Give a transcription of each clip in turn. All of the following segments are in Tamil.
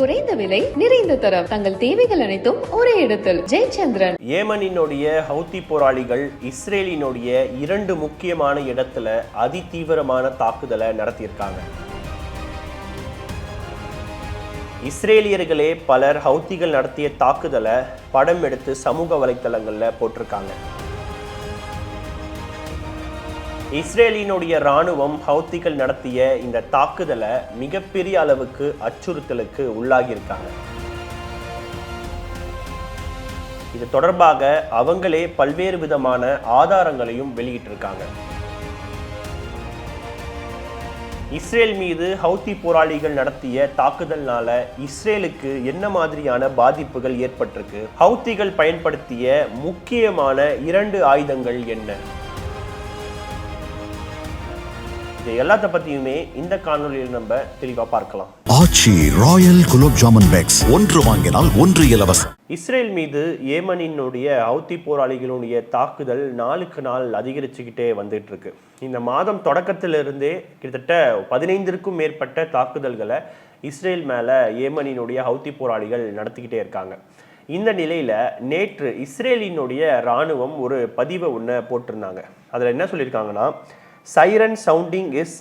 குறைந்த விலை நிறைந்த தரம். தங்கள் தேவைகள் அனைத்தும் ஒரே இடத்தில். ஜெயச்சந்திரன். ஏமனினுடைய ஹவுத்தி போராளிகள் இஸ்ரேலினுடைய இரண்டு முக்கியமான இடத்துல அதிதீவிரமான தாக்குதலை நடத்தியிருக்காங்க. இஸ்ரேலியர்களே பலர் ஹவுத்திகள் நடத்திய தாக்குதலை படம் எடுத்து சமூக வலைத்தளங்களில் போட்டிருக்காங்க. இஸ்ரேலினுடைய ராணுவம் ஹவுத்திகள் நடத்திய இந்த தாக்குதலை மிகப்பெரிய அளவுக்கு அச்சுறுத்தலுக்கு உள்ளாகியிருக்காங்க. இது தொடர்பாக அவங்களே பல்வேறு விதமான ஆதாரங்களையும் வெளியிட்டிருக்காங்க. இஸ்ரேல் மீது ஹவுத்தி போராளிகள் நடத்திய தாக்குதல்னால இஸ்ரேலுக்கு என்ன மாதிரியான பாதிப்புகள் ஏற்பட்டிருக்கு? ஹவுத்திகள் பயன்படுத்திய முக்கியமான இரண்டு ஆயுதங்கள் என்ன? இது எல்லாத்த பத்தியுமே இந்த காணொலியில் நம்ம தெளிவா பார்க்கலாம். Aachi royal gulab jamun packs. ஒன்று வாங்கினால் ஒன்று இலவசம். இஸ்ரேல் மீது ஏமனினுடைய ஹவுத்தி போராளிகளுடைய தாக்குதல் நாளுக்கு நாள் அதிகரிச்சுக்கிட்டே வந்துட்டு இருக்கு இந்த மாதம் தொடக்கத்திலிருந்தே கிட்டத்தட்ட பதினைந்திற்கும் மேற்பட்ட தாக்குதல்களை இஸ்ரேல் மேல ஏமனினுடைய ஹவுத்தி போராளிகள் நடத்திக்கிட்டே இருக்காங்க. இந்த நிலையில நேற்று இஸ்ரேலினுடைய இராணுவம் ஒரு பதிவை ஒன்று போட்டிருந்தாங்க. அதில் என்ன சொல்லியிருக்காங்கன்னா siren sounding is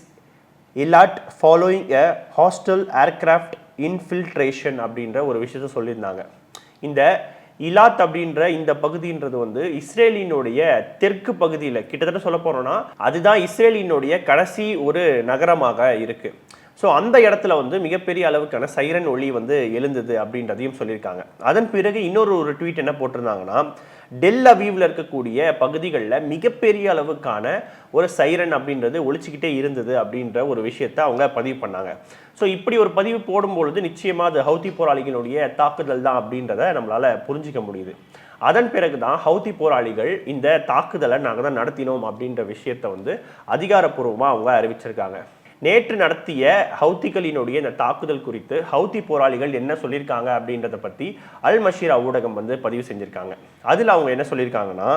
Eilat following a hostile aircraft infiltration அப்படின்ற ஒரு விஷயத்த சொல்லியிருந்தாங்க. இந்த இலாத் அப்படின்ற இந்த பகுதின்றது வந்து இஸ்ரேலினுடைய தெற்கு பகுதியில் கிட்டத்தட்ட சொல்ல போகிறோன்னா அதுதான் இஸ்ரேலினுடைய கடைசி ஒரு நகரமாக இருக்குது ஸோ அந்த இடத்துல வந்து மிகப்பெரிய அளவுக்கான சைரன் ஒளி வந்து எழுந்தது அப்படின்றதையும் சொல்லியிருக்காங்க. அதன் பிறகு இன்னொரு ஒரு ட்வீட் என்ன போட்டிருந்தாங்கன்னா டெல் அவீவில் இருக்கக்கூடிய பகுதிகளில் மிகப்பெரிய அளவுக்கான ஒரு சைரன் அப்படின்றது ஒழிச்சிக்கிட்டே இருந்தது அப்படின்ற ஒரு விஷயத்தை அவங்க பதிவு பண்ணாங்க. ஸோ இப்படி ஒரு பதிவு போடும்பொழுது நிச்சயமாக அது ஹவுதி போராளிகளுடைய தாக்குதல் தான் அப்படின்றத நம்மளால் புரிஞ்சிக்க முடியுது. அதன் பிறகு தான் ஹவுதி போராளிகள் இந்த தாக்குதலை நாங்கள் தான் நடத்தினோம் அப்படின்ற விஷயத்தை வந்து அதிகாரப்பூர்வமாக அவங்க அறிவிச்சிருக்காங்க. நேற்று நடத்திய ஹவுத்திகளினுடைய இந்த தாக்குதல் குறித்து ஹவுத்தி போராளிகள் என்ன சொல்லியிருக்காங்க அப்படின்றத பற்றி அல் மஷீரா ஊடகம் வந்து பதிவு செஞ்சிருக்காங்க அதில் அவங்க என்ன சொல்லியிருக்காங்கன்னா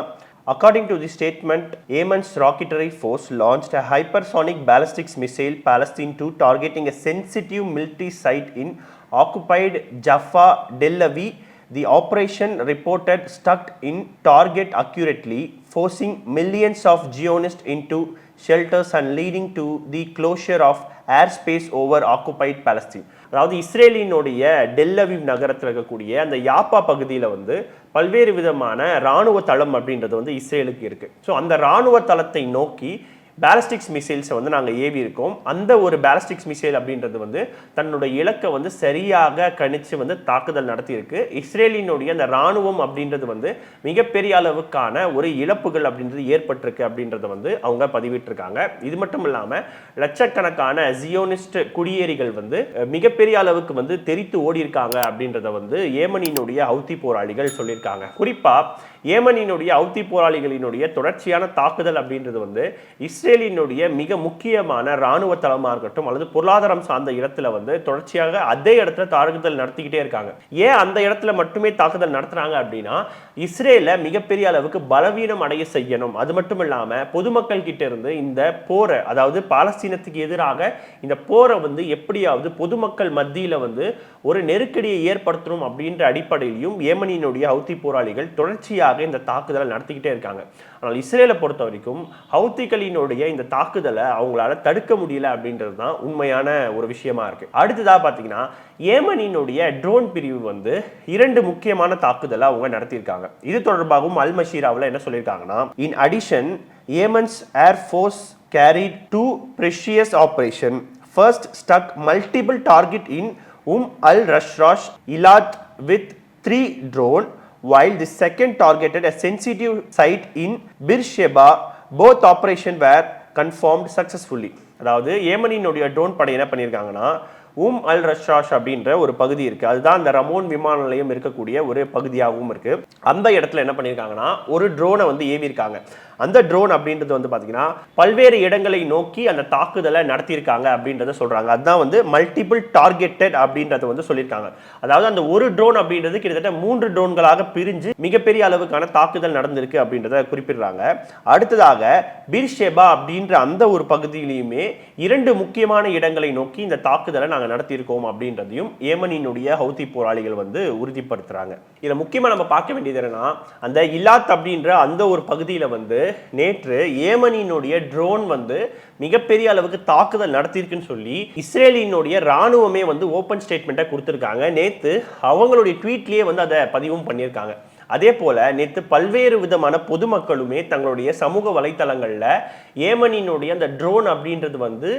According to the statement, Yemen's rocketry force launched a hypersonic ballistics missile Palestine 2 targeting a sensitive military site in occupied Jaffa, Del Aviv. The operation reported struck in target accurately, forcing millions of Zionists into shelters and leading to the closure of airspace over occupied Palestine. அதாவது இஸ்ரேலினுடைய டெல்லவிவ் நகரத்தில் இருக்கக்கூடிய அந்த யாப்பா பகுதியில் வந்து பல்வேறு விதமான இராணுவ தளம் அப்படின்றது வந்து இஸ்ரேலுக்கு இருக்கு ஸோ அந்த இராணுவ தளத்தை நோக்கி பேலஸ்டிக்ஸ் மிசைல்ஸை வந்து நாங்கள் ஏவி இருக்கோம். அந்த ஒரு பேலஸ்டிக்ஸ் மிசைல் அப்படின்றது வந்து தன்னுடைய இலக்கை வந்து சரியாக கணிச்சு வந்து தாக்குதல் நடத்தியிருக்கு. இஸ்ரேலினுடைய அந்த இராணுவம் அப்படின்றது வந்து மிகப்பெரிய அளவுக்கான ஒரு இழப்புகள் அப்படின்றது ஏற்பட்டிருக்கு அப்படின்றத வந்து அவங்க பதிவிட்டிருக்காங்க. இது மட்டும் இல்லாமல் லட்சக்கணக்கான ஜியோனிஸ்ட் குடியேறிகள் வந்து மிகப்பெரிய அளவுக்கு வந்து தெரித்து ஓடி இருக்காங்க அப்படின்றத வந்து ஏமனினுடைய அவுத்தி போராளிகள் சொல்லியிருக்காங்க. குறிப்பாக ஏமனினுடைய அவுத்தி போராளிகளினுடைய தொடர்ச்சியான தாக்குதல் அப்படின்றது வந்து இஸ்ரேலினுடைய மிக முக்கியமான இராணுவ தளமாக இருக்கட்டும் அல்லது பொருளாதாரம் சார்ந்த இடத்துல வந்து தொடர்ச்சியாக அதே இடத்துல தாக்குதல் நடத்திக்கிட்டே இருக்காங்க. ஏன் அந்த இடத்துல மட்டுமே தாக்குதல் நடத்துறாங்க அப்படின்னா இஸ்ரேலை மிகப்பெரிய அளவுக்கு பலவீனம் அடைய செய்யணும். அது மட்டும் இல்லாமல் பொதுமக்கள் கிட்ட இருந்து இந்த போரை அதாவது பாலஸ்தீனத்துக்கு எதிராக இந்த போரை வந்து எப்படியாவது பொதுமக்கள் மத்தியில் வந்து ஒரு நெருக்கடியை ஏற்படுத்தணும் அப்படின்ற அடிப்படையிலையும் ஏமனினுடைய ஹவுத்தி போராளிகள் தொடர்ச்சியாக இந்த தாக்குதலை நடத்திக்கிட்டே இருக்காங்க. ஆனால் இஸ்ரேலை பொறுத்த வரைக்கும் ஹவுத்திகளினுடைய இந்த தாக்குதலை அவங்களால தடுக்க முடியல அப்படின்றது தான் உண்மையான ஒரு விஷயமா இருக்கு. அடுத்ததாக பார்த்தீங்கன்னா ஏமனினுடைய ட்ரோன் பிரிவு வந்து இரண்டு முக்கியமான தாக்குதலை அவங்க நடத்தியிருக்காங்க. இது தொடர்பாகவும் அல் மஷீராவில் என்ன சொல்லியிருக்காங்கன்னா in addition Yemen's air force carried to precious operation first struck multiple target in Umm al Rashrash Eilat with three drone while the second targeted a sensitive site in Beersheba both operations were confirmed successfully அதாவது ஏமனியினுடைய ட்ரோன் படை என்ன பண்ணியிருக்காங்கன்னா உம் அல் ரஷாஷ் அப்படின்ற ஒரு பகுதி இருக்கு. அதுதான் அந்த ரமோன் விமான நிலையம் இருக்கக்கூடிய ஒரு பகுதியாகவும் இருக்கு. அந்த இடத்துல என்ன பண்ணியிருக்காங்கன்னா ஒரு ட்ரோனை வந்து ஏவியிருக்காங்க. அந்த ட்ரோன் அப்படின்றது வந்து பார்த்தீங்கன்னா பல்வேறு இடங்களை நோக்கி அந்த தாக்குதலை நடத்தியிருக்காங்க அப்படின்றத சொல்றாங்க. அதுதான் வந்து மல்டிபிள் டார்கெட்டட் அப்படின்றத வந்து சொல்லியிருக்காங்க. அதாவது அந்த ஒரு ட்ரோன் அப்படின்றது கிட்டத்தட்ட மூன்று ட்ரோன்களாக பிரிஞ்சு மிகப்பெரிய அளவுக்கான தாக்குதல் நடந்திருக்கு அப்படின்றத குறிப்பிடுறாங்க. அடுத்ததாக பீர்ஷேபா அப்படின்ற அந்த ஒரு பகுதியிலையுமே இரண்டு முக்கியமான இடங்களை நோக்கி இந்த தாக்குதலை நாங்கள் நடத்தியிருக்கோம் அப்படின்றதையும் ஏமனினுடைய ஹவுதி போராளிகள் வந்து உறுதிப்படுத்துறாங்க. இதில் முக்கியமாக நம்ம பார்க்க வேண்டியது என்னன்னா அந்த இலாத் அப்படின்ற அந்த ஒரு பகுதியில் வந்து நேற்று ஏமனினுடைய ட்ரோன் வந்து மிகப்பெரிய அளவுக்கு தாக்குதல் நடத்தியிருக்குன்னு சொல்லி இஸ்ரேலினுடைய ராணுவமே வந்து ஓப்பன் ஸ்டேட்மெண்ட்டை கொடுத்துருக்காங்க. நேற்று அவங்களுடைய ட்வீட்லேயே வந்து அதை பதிவும் பண்ணியிருக்காங்க. அதே போல நேற்று பல்வேறு விதமான பொதுமக்களுமே தங்களுடைய சமூக வலைத்தளங்களில் ஏமனினுடைய அந்த ட்ரோன் அப்படின்றது வந்து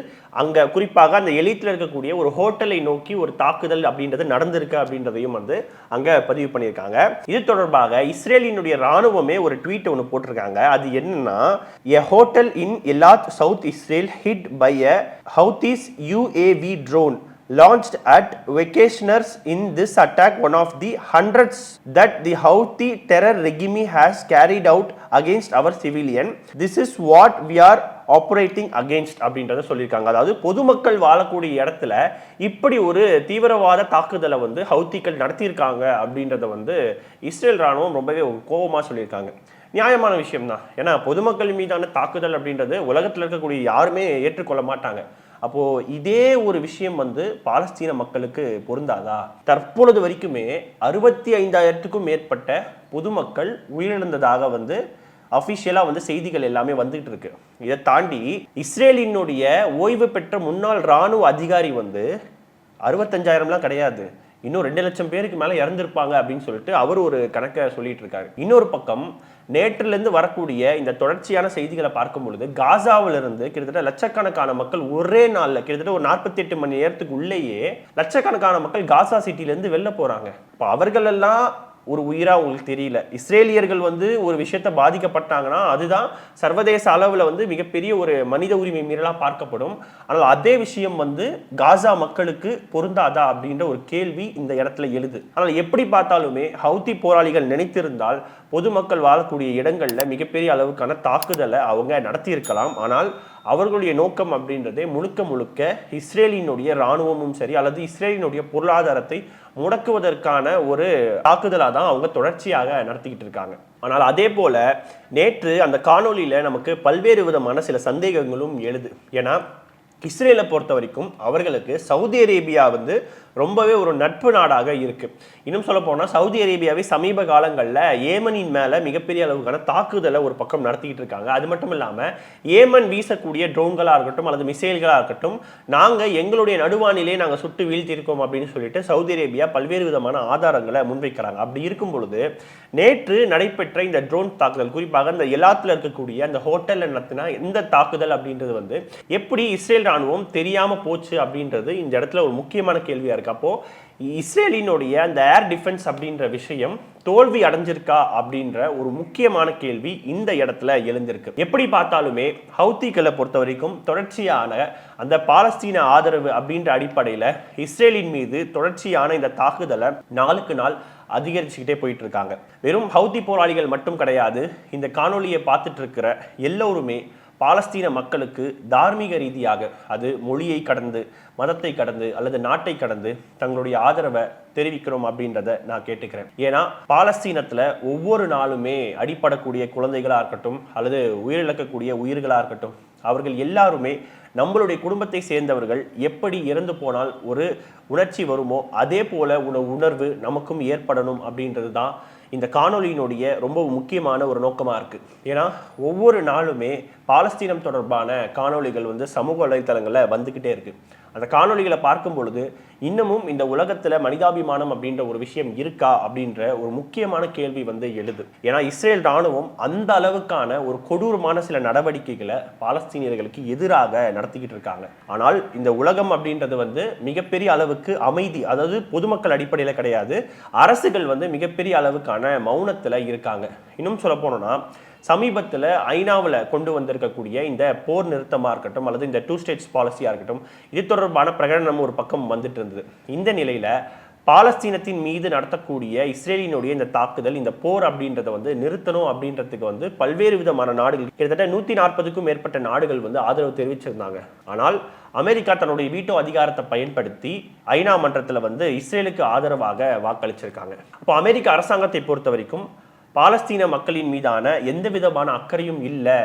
அங்கே குறிப்பாக அந்த எலித்தில் இருக்கக்கூடிய ஒரு ஹோட்டலை நோக்கி ஒரு தாக்குதல் அப்படின்றது நடந்திருக்கு அப்படின்றதையும் வந்து அங்கே பதிவு பண்ணியிருக்காங்க. இது தொடர்பாக இஸ்ரேலினுடைய ராணுவமே ஒரு ட்வீட் ஒன்று போட்டிருக்காங்க. அது என்னன்னா a hotel in Eilat south Israel hit by a Houthis UAV drone launched at vacationers in this attack one of the hundreds that the Houthi terror regime has carried out against our civilian. This is what we are operating against அப்படின்றத சொல்லியிருக்காங்க. அதாவது பொதுமக்கள் வாழக்கூடிய இடத்துல இப்படி ஒரு தீவிரவாத தாக்குதலை வந்து ஹவுத்திகள் நடத்தியிருக்காங்க அப்படின்றத வந்து இஸ்ரேல் ராணுவம் ரொம்பவே கோபமாக சொல்லியிருக்காங்க. நியாயமான விஷயம் தான் ஏன்னா பொதுமக்கள் மீதான தாக்குதல் அப்படின்றது உலகத்தில் இருக்கக்கூடிய யாருமே ஏற்றுக்கொள்ள மாட்டாங்க. அப்போது இதே ஒரு விஷயம் வந்து பாலஸ்தீன மக்களுக்கு பொருந்தாதா? தற்பொழுது வரைக்குமே அறுபத்தி ஐந்தாயிரத்துக்கும் மேற்பட்ட பொதுமக்கள் உயிரிழந்ததாக வந்து அஃபிஷியலாக வந்து செய்திகள் எல்லாமே வந்துகிட்டு இருக்கு. இதை தாண்டி இஸ்ரேலினுடைய ஓய்வு பெற்ற முன்னாள் இராணுவ அதிகாரி வந்து அறுபத்தஞ்சாயிரம்லாம் கிடையாது. இன்னும் ரெண்டு லட்சம் பேருக்கு மேலே இறந்துருப்பாங்க அப்படின்னு சொல்லிட்டு அவர் ஒரு கணக்கை சொல்லிட்டு இருக்காரு. இன்னொரு பக்கம் நேற்றிலிருந்து வரக்கூடிய இந்த தொடர்ச்சியான செய்திகளை பார்க்கும் பொழுது காசாவிலிருந்து கிட்டத்தட்ட லட்சக்கணக்கான மக்கள் ஒரே நாளில் கிட்டத்தட்ட ஒரு நாற்பத்தி எட்டு மணி நேரத்துக்கு உள்ளேயே லட்சக்கணக்கான மக்கள் காசா சிட்டிலேருந்து வெளில போகிறாங்க இப்போ அவர்களெல்லாம் ஒரு உயிராக உங்களுக்கு தெரியல. இஸ்ரேலியர்கள் வந்து ஒரு விஷயத்த பாதிக்கப்பட்டாங்கன்னா அதுதான் சர்வதேச அளவில் வந்து மிகப்பெரிய ஒரு மனித உரிமை மீறலாக பார்க்கப்படும். ஆனால் அதே விஷயம் வந்து காசா மக்களுக்கு பொருந்தாதா அப்படின்ற ஒரு கேள்வி இந்த இடத்துல எழுது. ஆனால் எப்படி பார்த்தாலுமே ஹவுதி போராளிகள் நினைத்திருந்தால் பொதுமக்கள் வாழக்கூடிய இடங்களில் மிகப்பெரிய அளவுக்கான தாக்குதலை அவங்க நடத்தியிருக்கலாம். ஆனால் அவர்களுடைய நோக்கம் அப்படின்றதே முழுக்க முழுக்க இஸ்ரேலினுடைய இராணுவமும் சரி அல்லது இஸ்ரேலினுடைய பொருளாதாரத்தை முடக்குவதற்கான ஒரு தாக்குதலாக தான் அவங்க தொடர்ச்சியாக நடத்திக்கிட்டு இருக்காங்க. ஆனால் அதே போல நேற்று அந்த காணொலியில் நமக்கு பல்வேறு விதமான சில சந்தேகங்களும் எழுது. ஏன்னா இஸ்ரேலை பொறுத்த வரைக்கும் அவர்களுக்கு சவுதி அரேபியா வந்து ரொம்பவே ஒரு நட்பு நாடாக இருக்குது இன்னும் சொல்ல போனால் சவுதி அரேபியாவை சமீப காலங்களில் ஏமனின் மேலே மிகப்பெரிய அளவுக்கான தாக்குதலை ஒரு பக்கம் நடத்திக்கிட்டு இருக்காங்க. அது மட்டும் இல்லாமல் ஏமன் வீசக்கூடிய ட்ரோன்களாக இருக்கட்டும் அல்லது மிசைல்களாக இருக்கட்டும் நாங்கள் எங்களுடைய நடுவானிலே நாங்கள் சுட்டு வீழ்த்தியிருக்கோம் அப்படின்னு சொல்லிட்டு சவுதி அரேபியா பல்வேறு விதமான ஆதாரங்களை முன்வைக்கிறாங்க. அப்படி இருக்கும் பொழுது நேற்று நடைபெற்ற இந்த ட்ரோன் தாக்குதல் குறிப்பாக இந்த எல்லாத்தில் இருக்கக்கூடிய அந்த ஹோட்டலில் நடத்தினா எந்த தாக்குதல் அப்படின்றது வந்து எப்படி இஸ்ரேல் ராணுவம் தெரியாமல் போச்சு அப்படின்றது இந்த இடத்துல ஒரு முக்கியமான கேள்வியாக இருக்கு. அப்போது இஸ்ரேலினுடைய அந்த ஏர் டிஃபென்ஸ் அப்படின்ற விஷயம் தோல்வி அடைஞ்சிருக்கா அப்படின்ற ஒரு முக்கியமான கேள்வி இந்த இடத்துல எழுந்திருக்கு. எப்படி பார்த்தாலுமே ஹவுத்திகளை பொறுத்த வரைக்கும் தொடர்ச்சியான அந்த பாலஸ்தீன ஆதரவு அப்படின்ற அடிப்படையில் இஸ்ரேலின் மீது தொடர்ச்சியான இந்த தாக்குதலை நாளுக்கு நாள் அதிகரிச்சுக்கிட்டே போயிட்டு இருக்காங்க வெறும் ஹவுதி போராளிகள் மட்டும் கிடையாது இந்த காணொலியை பார்த்துட்டு இருக்கிற எல்லோருமே பாலஸ்தீன மக்களுக்கு தார்மீக ரீதியாக அது மொழியை கடந்து மதத்தை கடந்து அல்லது நாட்டை கடந்து தங்களுடைய ஆதரவை தெரிவிக்கிறோம் அப்படின்றத நான் கேட்டுக்கிறேன். ஏன்னா பாலஸ்தீனத்தில் ஒவ்வொரு நாளுமே அடிப்படக்கூடிய குழந்தைகளாக இருக்கட்டும் அல்லது உயிரிழக்கக்கூடிய உயிர்களாக இருக்கட்டும் அவர்கள் எல்லாருமே நம்மளுடைய குடும்பத்தை சேர்ந்தவர்கள் எப்படி இறந்து போனால் ஒரு உணர்ச்சி வருமோ அதே போல உண உணர்வு நமக்கும் ஏற்படணும் அப்படின்றது தான் இந்த காணொளியினுடைய ரொம்ப முக்கியமான ஒரு நோக்கமாக இருக்குது ஏன்னா ஒவ்வொரு நாளுமே பாலஸ்தீனம் தொடர்பான காணொளிகள் வந்து சமூக வலைத்தளங்களில் வந்துக்கிட்டே இருக்குது அந்த காணொளிகளை பார்க்கும் பொழுது இன்னமும் இந்த உலகத்தில் மனிதாபிமானம் அப்படின்ற ஒரு விஷயம் இருக்கா அப்படின்ற ஒரு முக்கியமான கேள்வி வந்து எழுது. ஏன்னா இஸ்ரேல் ராணுவம் அந்த அளவுக்கான ஒரு கொடூரமான சில நடவடிக்கைகளை பாலஸ்தீனியர்களுக்கு எதிராக நடத்திக்கிட்டு இருக்காங்க. ஆனால் இந்த உலகம் அப்படின்றது வந்து மிகப்பெரிய அளவுக்கு அமைதி அதாவது பொதுமக்கள் அடிப்படையில் கிடையாது அரசுகள் வந்து மிகப்பெரிய அளவுக்கான மௌனத்தில் இருக்காங்க. இன்னும் சொல்ல போனோம்னா சமீபத்தில் ஐநாவில் கொண்டு வந்திருக்கக்கூடிய இந்த போர் நிறுத்தமாக இருக்கட்டும் அல்லது இந்த டூ ஸ்டேட்ஸ் பாலிசியாக இருக்கட்டும் இது தொடர்பான பிரகடனம் ஒரு பக்கம் வந்துட்டு இருந்தது. இந்த நிலையில் பாலஸ்தீனத்தின் மீது நடத்தக்கூடிய இஸ்ரேலினுடைய இந்த தாக்குதல் இந்த போர் அப்படின்றத வந்து நிறுத்தணும் அப்படின்றதுக்கு வந்து பல்வேறு விதமான நாடுகள் கிட்டத்தட்ட நூற்றி நாற்பதுக்கும் மேற்பட்ட நாடுகள் வந்து ஆதரவு தெரிவிச்சிருந்தாங்க. ஆனால் அமெரிக்கா தன்னுடைய வீட்டோ அதிகாரத்தை பயன்படுத்தி ஐநா மன்றத்தில் வந்து இஸ்ரேலுக்கு ஆதரவாக வாக்களிச்சிருக்காங்க. அப்போ அமெரிக்க அரசாங்கத்தை பொறுத்த வரைக்கும் பாலஸ்தீன மக்களின் மீதான எந்த விதமான அக்கறையும் இல்லை.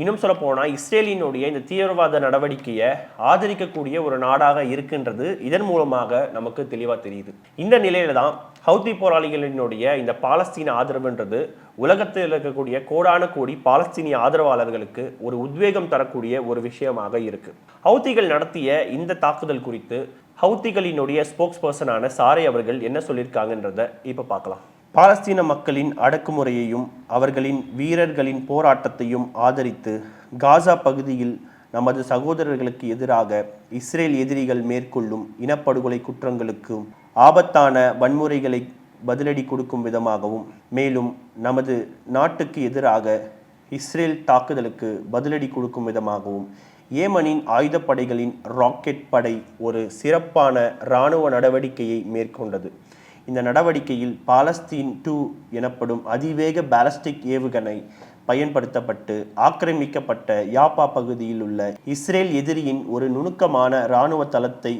இன்னும் சொல்ல போனால் இஸ்ரேலினுடைய இந்த தீவிரவாத நடவடிக்கையை ஆதரிக்கக்கூடிய ஒரு நாடாக இருக்குன்றது. இதன் மூலமாக நமக்கு தெளிவாக தெரியுது. இந்த நிலையில தான் ஹவுதி போராளிகளினுடைய இந்த பாலஸ்தீன ஆதரவுன்றது உலகத்தில் இருக்கக்கூடிய கோடான கோடி பாலஸ்தீனிய ஆதரவாளர்களுக்கு ஒரு உத்வேகம் தரக்கூடிய ஒரு விஷயமாக இருக்கு. ஹவுதிகள் நடத்திய இந்த தாக்குதல் குறித்து ஹவுதிகளினுடைய ஸ்போக்ஸ் பர்சனான சாரை அவர்கள் என்ன சொல்லியிருக்காங்கன்றத இப்போ பார்க்கலாம். பாலஸ்தீன மக்களின் அடக்குமுறையையும் அவர்களின் வீரர்களின் போராட்டத்தையும் ஆதரித்து காசா பகுதியில் நமது சகோதரர்களுக்கு எதிராக இஸ்ரேல் எதிரிகள் மேற்கொள்ளும் இனப்படுகொலை குற்றங்களுக்கும் ஆபத்தான வன்முறைகளை பதிலடி கொடுக்கும் விதமாகவும் மேலும் நமது நாட்டுக்கு எதிராக இஸ்ரேல் தாக்குதலுக்கு பதிலடி கொடுக்கும் விதமாகவும் ஏமனின் ஆயுதப்படைகளின் ராக்கெட் படை ஒரு சிறப்பான இராணுவ நடவடிக்கையை மேற்கொண்டது. இந்த நடவடிக்கையில் பாலஸ்தீன் டூ எனப்படும் அதிவேக பாலஸ்டிக் ஏவுகணை பயன்படுத்தப்பட்டு ஆக்கிரமிக்கப்பட்ட யாப்பா பகுதியில் உள்ள இஸ்ரேல் எதிரியின் ஒரு நுணுக்கமான இராணுவ தளத்தை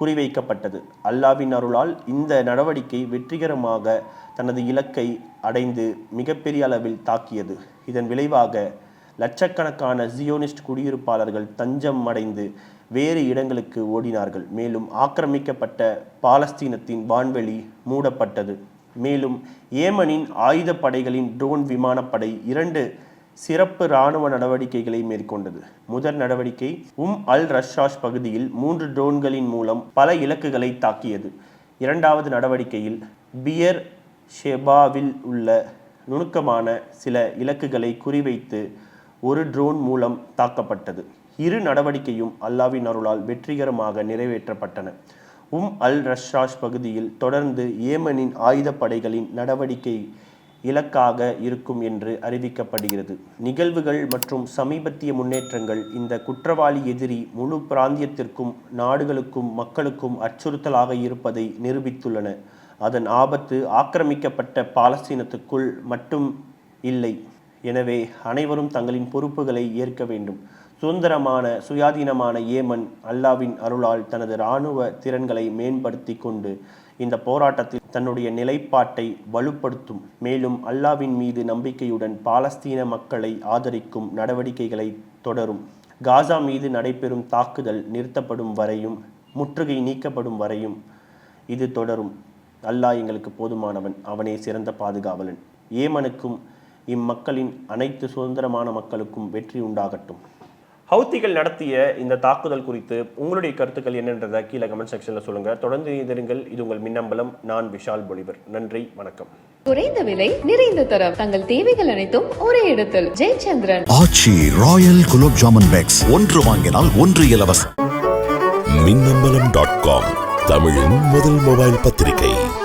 குறிவைக்கப்பட்டது. அல்லாவின் அருளால் இந்த நடவடிக்கை வெற்றிகரமாக தனது இலக்கை அடைந்து மிகப்பெரிய அளவில் தாக்கியது. இதன் விளைவாக லட்சக்கணக்கான ஜியோனிஸ்ட் குடியிருப்பாளர்கள் தஞ்சம் அடைந்து வேறு இடங்களுக்கு ஓடினார்கள். மேலும் ஆக்கிரமிக்கப்பட்ட பாலஸ்தீனத்தின் வான்வெளி மூடப்பட்டது. மேலும் ஏமனின் ஆயுதப்படைகளின் ட்ரோன் விமானப்படை இரண்டு சிறப்பு இராணுவ நடவடிக்கைகளை மேற்கொண்டது. முதல் நடவடிக்கை உம் அல் ரஷாஷ் பகுதியில் மூன்று ட்ரோன்களின் மூலம் பல இலக்குகளை தாக்கியது. இரண்டாவது நடவடிக்கையில் பியர் ஷெபாவில் உள்ள நுணுக்கமான சில இலக்குகளை குறிவைத்து ஒரு ட்ரோன் மூலம் தாக்கப்பட்டது. இரு நடவடிக்கையும் அல்லாவின் அருளால் வெற்றிகரமாக நிறைவேற்றப்பட்டன. உம் அல் ரஷாஷ் பகுதியில் தொடர்ந்து ஏமனின் ஆயுதப்படைகளின் நடவடிக்கை இலக்காக இருக்கும் என்று அறிவிக்கப்படுகிறது. நிகழ்வுகள் மற்றும் சமீபத்திய முன்னேற்றங்கள் இந்த குற்றவாளி எதிரி முழு பிராந்தியத்திற்கும் நாடுகளுக்கும் மக்களுக்கும் அச்சுறுத்தலாக இருப்பதை நிரூபித்துள்ளன. அதன் ஆபத்து ஆக்கிரமிக்கப்பட்ட பாலஸ்தீனத்துக்குள் மட்டும் இல்லை. எனவே அனைவரும் தங்களின் பொறுப்புகளை ஏற்க வேண்டும். சுதந்திரமான சுயாதீனமான ஏமன் அல்லாவின் அருளால் தனது இராணுவ திறன்களை மேம்படுத்தி கொண்டு இந்த போராட்டத்தில் தன்னுடைய நிலைப்பாட்டை வலுப்படுத்தும். மேலும் அல்லாவின் மீது நம்பிக்கையுடன் பாலஸ்தீன மக்களை ஆதரிக்கும் நடவடிக்கைகளை தொடரும். காசா மீது நடைபெறும் தாக்குதல் நிறுத்தப்படும் வரையும் முற்றுகை நீக்கப்படும் வரையும் இது தொடரும். அல்லாஹ் எங்களுக்கு போதுமானவன். அவனே சிறந்த பாதுகாவலன். ஏமனுக்கும் இம்மக்களின் அனைத்து சுதந்திரமான மக்களுக்கும் வெற்றி உண்டாகட்டும். ஹவுத்திகள் நடத்திய இந்த தாக்குதல் குறித்து உங்களுடைய கருத்துக்கள் என்னன்றதை கீழே கமெண்ட் செக்ஷனில் சொல்லுங்கள் தொடர்ந்து இணைந்திருங்கள். இது உங்கள் மின்னம்பலம். நான் விஷால் பொலிவர். நன்றி. வணக்கம். குறைந்த விலை நிறைந்த தரம். தங்கள் தேவைகள் அனைத்தும் ஒரே இடத்தில். Jayachandran. Aachi royal gulab jamun packs. ஒன்று வாங்கினால் ஒன்று இலவசம். Minnambalam dot com. தமிழின் முதல் மொபைல் பத்திரிகை.